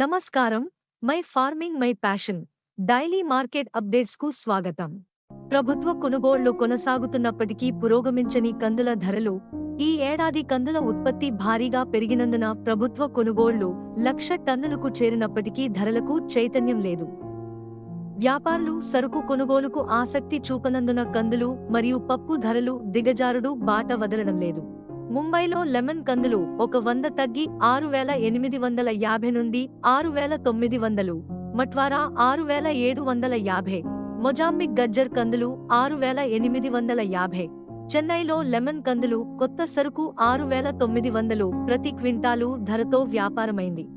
నమస్కారం. My farming my passion. Daily market అప్డేట్స్కు స్వాగతం. ప్రభుత్వ కొనుగోళ్ళు కొనసాగుతున్నప్పటికీ పురోగమించని కందుల ధరలు ఈ ఏడాది కందుల ఉత్పత్తి భారీగా పెరిగినందున ప్రభుత్వ కొనుగోళ్ళు లక్ష టన్నులకు చేరినప్పటికీ ధరలకు చైతన్యం లేదు. వ్యాపారులు సరుకు కొనుగోలుకు ఆసక్తి చూపనందున కందులు మరియు పప్పు ధరలు దిగజారుడు బాట వదలడం లేదు. ముంబైలో లెమన్ కందులు ఒక వంద తగ్గి ఆరు వేల ఎనిమిది వందల యాభై నుండి ఆరు వేల తొమ్మిది వందలు. మట్వారా ఆరు వేల ఏడు వందల యాభై. మొజాంబిక్ గజ్జర్ కందులు ఆరు వేల ఎనిమిది వందల యాభై. చెన్నైలో లెమన్ కందులు కొత్త సరుకు ఆరు వేల తొమ్మిది వందలు ప్రతి క్వింటాలు ధరతో వ్యాపారమైంది.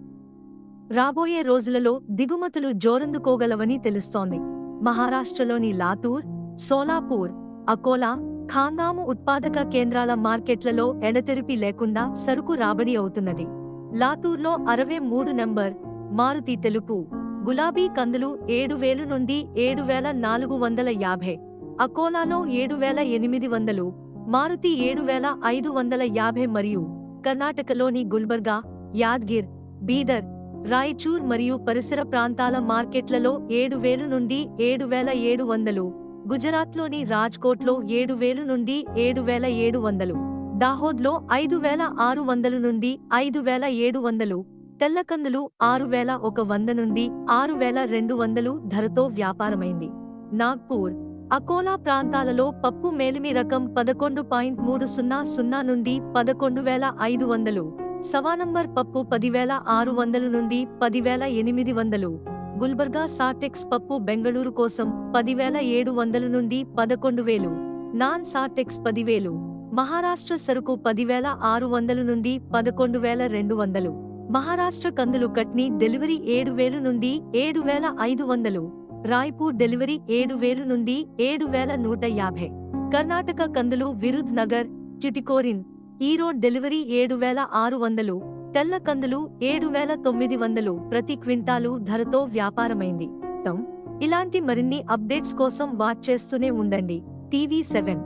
రాబోయే రోజులలో దిగుమతులు జోరందుకోగలవని తెలుస్తోంది. మహారాష్ట్రలోని లాతూర్ సోలాపూర్ అకోలా ఖాందాము ఉత్పాదక కేంద్రాల మార్కెట్లలో ఎడతెరిపి లేకుండా సరుకు రాబడి అవుతున్నది. లాతూర్లో అరవై మూడు నంబర్ మారుతి తెలుపు గులాబీ కందులు ఏడు వేలు నుండి ఏడు వేల నాలుగు వందల యాభై అకోలాలో ఏడు వేల ఎనిమిది వందలు మారుతి ఏడు వేల ఐదు వందల యాభై మరియు కర్ణాటకలోని గుల్బర్గా యాద్గిర్ బీదర్ రాయచూర్ మరియు పరిసర ప్రాంతాల మార్కెట్లలో ఏడు వేలు నుండి ఏడు వేల ఏడు వందలు గుజరాత్లోని రాజ్కోట్లో ఏడు వేలు నుండి ఏడు వేల ఏడు వందలు దాహోద్లో ఐదు వేల ఆరు వందలు నుండి ఐదు వేల ఏడు వందలు తెల్లకందులు ఆరు వేల ఒక వంద నుండి ఆరు వేల రెండు వందలు ధరతో వ్యాపారమైంది. నాగ్పూర్ అకోలా ప్రాంతాలలో పప్పు మేలిమి రకం పదకొండు పాయింట్ మూడు సున్నా సున్నా నుండి పదకొండు వేల ఐదు వందలు సవానంబర్ పప్పు పదివేల ఆరు వందలు నుండి పదివేల ఎనిమిది వందలు గుల్బర్గా సాటెక్స్ పప్పు బెంగళూరు కోసం పదివేల ఏడు వందలు నుండి పదకొండు వేలు. నాన్ సాటెక్స్ పదివేలు. మహారాష్ట్ర సరుకు పదివేల ఆరు వందలు నుండి పదకొండు వేల రెండు వందలు. మహారాష్ట్ర కందులు కట్నీ డెలివరీ ఏడు వేలు నుండి ఏడు వేల ఐదు వందలు. రాయ్పూర్ డెలివరీ ఏడు వేలు నుండి ఏడు వేల నూట యాభై. కర్ణాటక కందులు విరుద్ నగర్ చిటికోరిన్. ఈరోడ్ డెలివరీ ఏడు వేల ఆరు వందలు. తెల్ల కందులు ఏడు వేల తొమ్మిది వందలు ప్రతి క్వింటాలు ధరతో వ్యాపారమైంది. ఇలాంటి మరిన్ని అప్డేట్స్ కోసం వాచ్ చేస్తూనే ఉండండి. TV seven.